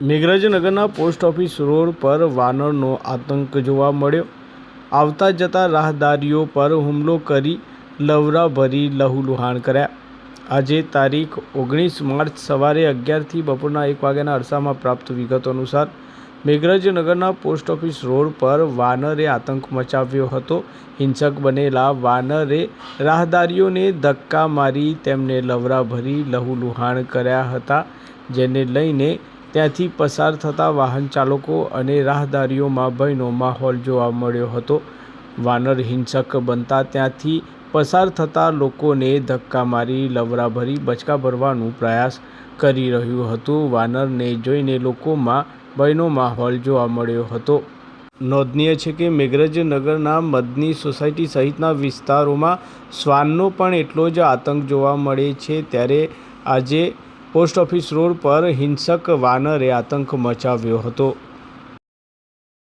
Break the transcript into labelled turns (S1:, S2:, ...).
S1: મેઘરજનગરના post office road પર વાનરનો આતંક જોવા મળ્યો. આવતા જતા રાહદારીઓ પર હુમલો કરી લવરાભરી લહુલુહાણ કર્યા. આજે તારીખ ઓગણીસ માર્ચ સવારે અગિયારથી બપોરના એક વાગ્યાના અરસામાં પ્રાપ્ત વિગતો અનુસાર મેઘરજનગરના પોસ્ટ ઓફિસ રોડ પર વાનરે આતંક મચાવ્યો હતો. હિંસક બનેલા વાનરે રાહદારીઓને ધક્કા મારી તેમને લવરાભરી લહુલુહાણ કર્યા હતા, જેને લઈને ત્યાંથી પસાર થતા વાહન ચાલકો અને રાહદારીઓમાં ભયનો માહોલ જોવા મળ્યો હતો. વાનર હિંસક બનતા ત્યાંથી પસાર થતા લોકોને ધક્કા મારી લવરાભરી બચકા ભરવાનું પ્રયાસ કરી રહ્યું હતું. વાનરને જોઈને લોકોમાં ભયનો માહોલ જોવા મળ્યો હતો. નોંધનીય છે કે મેઘરજ નગરના મદની સોસાયટી સહિતના વિસ્તારોમાં શ્વાનનો પણ એટલો જ આતંક જોવા મળે છે. ત્યારે આજે પોસ્ટ ઓફિસ રોડ પર હિંસક વાનરે આતંક મચાવ્યો હતો.